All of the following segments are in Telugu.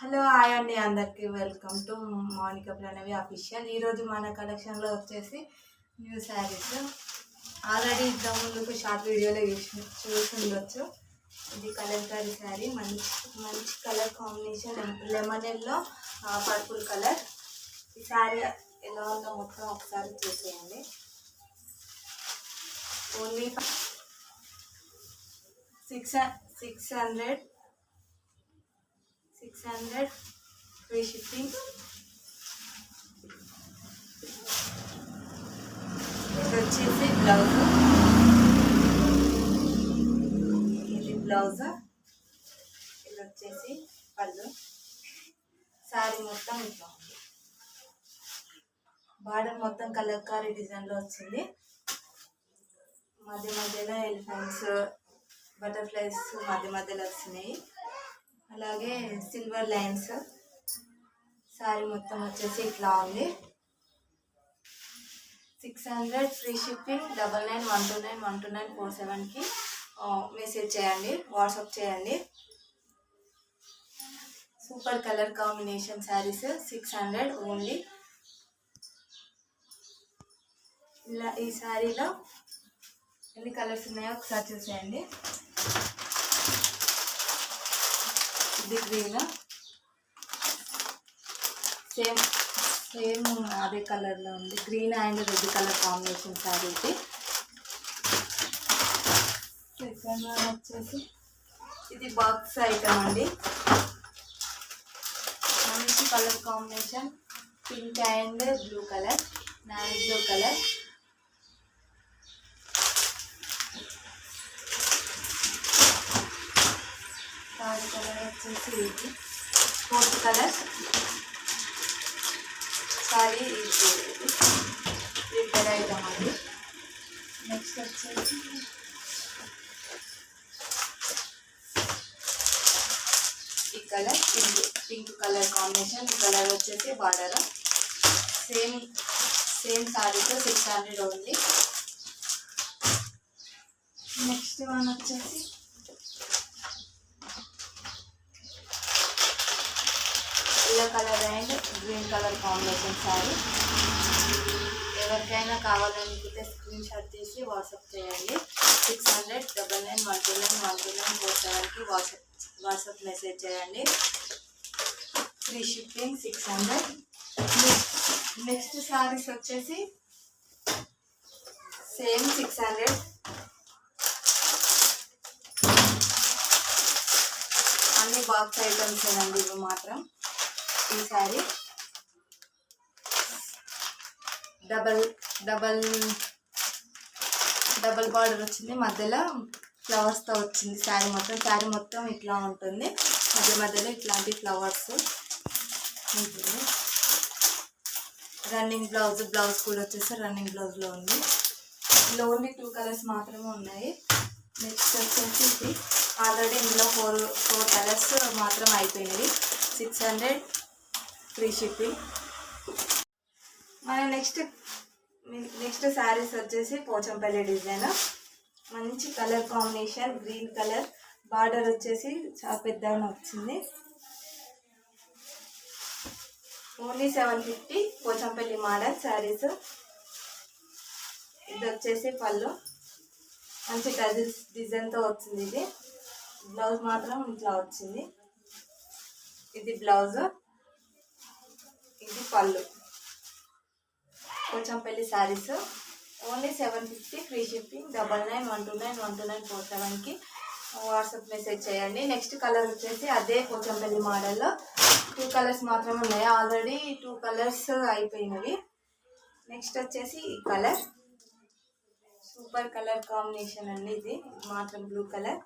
హలో హాయ్ అండి. అందరికీ welcome to Mounika Pranavi official. ఈరోజు మన కలెక్షన్లో వచ్చేసి న్యూ శారీస్ ఆల్రెడీ ఇంత ముందుకు షార్ట్ వీడియోలో చూసి చూసి ఇది కలంకారీ శారీ మంచి మంచి colour combination lemon yellow purple colour ఈ శారీ ఎలా ఉందో మొత్తం ఒకసారి చూసేయండి. Only six six hundred six hundred free shipping. ఇది వచ్చేసి బ్లౌజ్. ఇది బ్లౌజ్. ఇది వచ్చేసి పళ్ళు. శారీ మొత్తం ఇట్లా ఉంది. బార్డర్ మొత్తం కలర్కారీ డిజైన్లో వచ్చింది. మధ్య మధ్యలో ఎలిఫెంట్స్ బటర్ఫ్లైస్ మధ్య మధ్యలో వచ్చినాయి. అలాగే సిల్వర్ లైన్స్ శారీ మొత్తం వచ్చేసి ఇట్లా ఉంది. Six hundred free shipping double nine one two nine one two nine four సెవెన్కి మెసేజ్ చేయండి వాట్సాప్ చేయండి. Super colour combination saris six hundred only ఇలా ఈ శారీలో ఎన్ని కలర్స్ ఉన్నాయో ఒకసారి చూసేయండి. డిగ్రీల సేమ్ సేమ్ అదే కలర్లో ఉంది. Green and red colour combination sari ఇది సెకండ్ వన్ వచ్చేసి ఇది బాక్స్ ఐటమ్ అండి. మంచి colour combination pink and blue colour navy blue colour third colour వచ్చేసి ఇది ఫోర్త్ కలర్. సారీ ఇది ప్రింటెడ్ ఐటమ్ అండి. నెక్స్ట్ వచ్చేసి ఈ colour pink pink colour combination ఈ కలర్ వచ్చేసి బార్డర్ సేమ్ సేమ్ సారీతో సిక్స్ హండ్రెడ్ ఉంది. నెక్స్ట్ వన్ వచ్చేసి colour and green colour combination sari ఎవరికైనా కావాలనుకుంటే స్క్రీన్ షాట్ తీసి వాట్సాప్ చేయండి. Six hundred double nine one two nine one two nine four సెవెన్కి వాట్సాప్ వాట్సాప్ మెసేజ్ చేయండి. Free shipping six hundred. Next saris వచ్చేసి సేమ్ సిక్స్ హండ్రెడ్. అన్ని బాక్స్ ఐటమ్స్ ఏనండి ఇవి మాత్రం. ఈ sari double double double border వచ్చింది. మధ్యలో ఫ్లవర్స్తో వచ్చింది శారీ మొత్తం. శారీ మొత్తం ఇట్లా ఉంటుంది. మధ్య మధ్యలో ఇట్లాంటి ఫ్లవర్స్ ఉంటుంది. రన్నింగ్ బ్లౌజ్ బ్లౌజ్ కూడా వచ్చేసి రన్నింగ్ బ్లౌజ్లో ఉంది. ఇందులో ఓన్లీ టూ కలర్స్ మాత్రమే ఉన్నాయి. నెక్స్ట్ వచ్చేసి ఇది. ఆల్రెడీ ఇందులో ఫోర్ ఫోర్ కలర్స్ మాత్రం అయిపోయినవి సిక్స్ హండ్రెడ్ ఫ్రీ షిప్పింగ్ మన నెక్స్ట్ నెక్స్ట్ శారీస్ వచ్చేసి పోచంపల్లి డిజైన్ మంచి colour combination green colour border వచ్చేసి చాలా పెద్దగా వచ్చింది only seven fifty Pochampally model saris ఇది వచ్చేసి పళ్ళు. మంచి డిజైన్ డిజైన్తో వచ్చింది ఇది. బ్లౌజ్ మాత్రం ఇట్లా వచ్చింది. ఇది బ్లౌజ్ ఇది పళ్ళు. Pochampally saris. Only seven fifty free shipping double nine one two nine one two nine four సెవెన్కి వాట్సాప్ మెసేజ్ చేయండి. నెక్స్ట్ కలర్ వచ్చేసి అదే పోచంపల్లి మోడల్లో. టూ కలర్స్ మాత్రమే ఉన్నాయి. ఆల్రెడీ టూ కలర్స్ అయిపోయినవి. నెక్స్ట్ వచ్చేసి ఈ కలర్. సూపర్ కలర్ కాంబినేషన్ అండి ఇది ఇది. మాత్రం బ్లూ కలర్.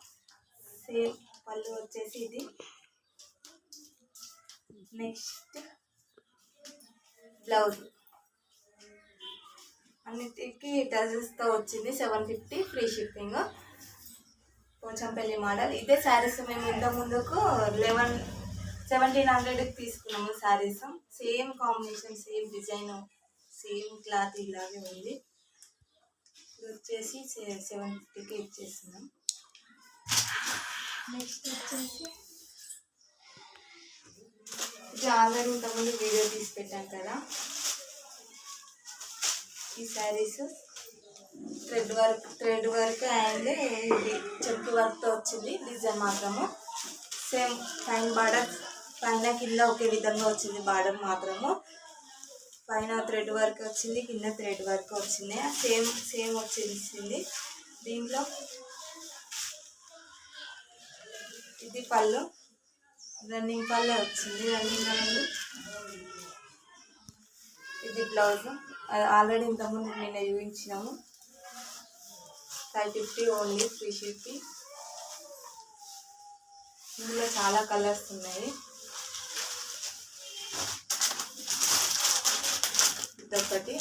సేమ్ పళ్ళు వచ్చేసి ఇది. నెక్స్ట్ బ్లౌజ్ అన్నిటికీ టజెస్తో వచ్చింది seven fifty free shipping. Pochampally model ఇదే శారీస్ మేము ఇంత ముందుకు లెవెన్ సెవెంటీన్ హండ్రెడ్కి తీసుకున్నాము saris. Same combination same design same cloth ఇలాగే ఉంది. ఇది వచ్చేసి సెవెన్ ఫిఫ్టీకి ఇచ్చేస్తున్నాం. నెక్స్ట్ వచ్చేసి ఇది ఇంతకుముందు వీడియో తీసి పెట్టాను కదా. ఈ saris thread work thread work and ఇది వర్క్తో వచ్చింది డిజైన్ మాత్రము. సేమ్ పైన బార్డర్ పైన కింద ఒకే విధంగా వచ్చింది బార్డర్ మాత్రము. పైన థ్రెడ్ వర్క్ వచ్చింది కింద థ్రెడ్ వర్క్ వచ్చింది. సేమ్ సేమ్ వచ్చేసింది. దీంట్లో ఇది పళ్ళు. రన్నింగ్ పళ్ళే వచ్చింది. రన్నింగ్ అనేది ఇది బ్లౌజ్. ఆల్రెడీ ఇంతకుముందు నిన్న చూపించినాము. Five fifty only three fifty. ఇందులో చాలా కలర్స్ ఉన్నాయి. ఇదొకటి.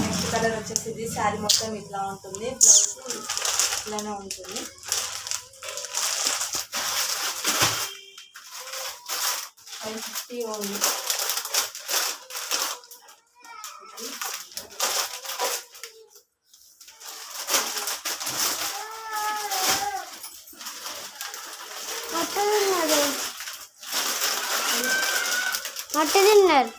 నెక్స్ట్ కలర్ వచ్చేసి ఇది శారీ మొత్తం ఇట్లా ఉంటుంది. బ్లౌజ్ ఇట్లానే ఉంటుంది ఫైవ్ ఫిఫ్టీ ఓన్లీ అట్ట తిన్నారు అట్ట తిన్నారు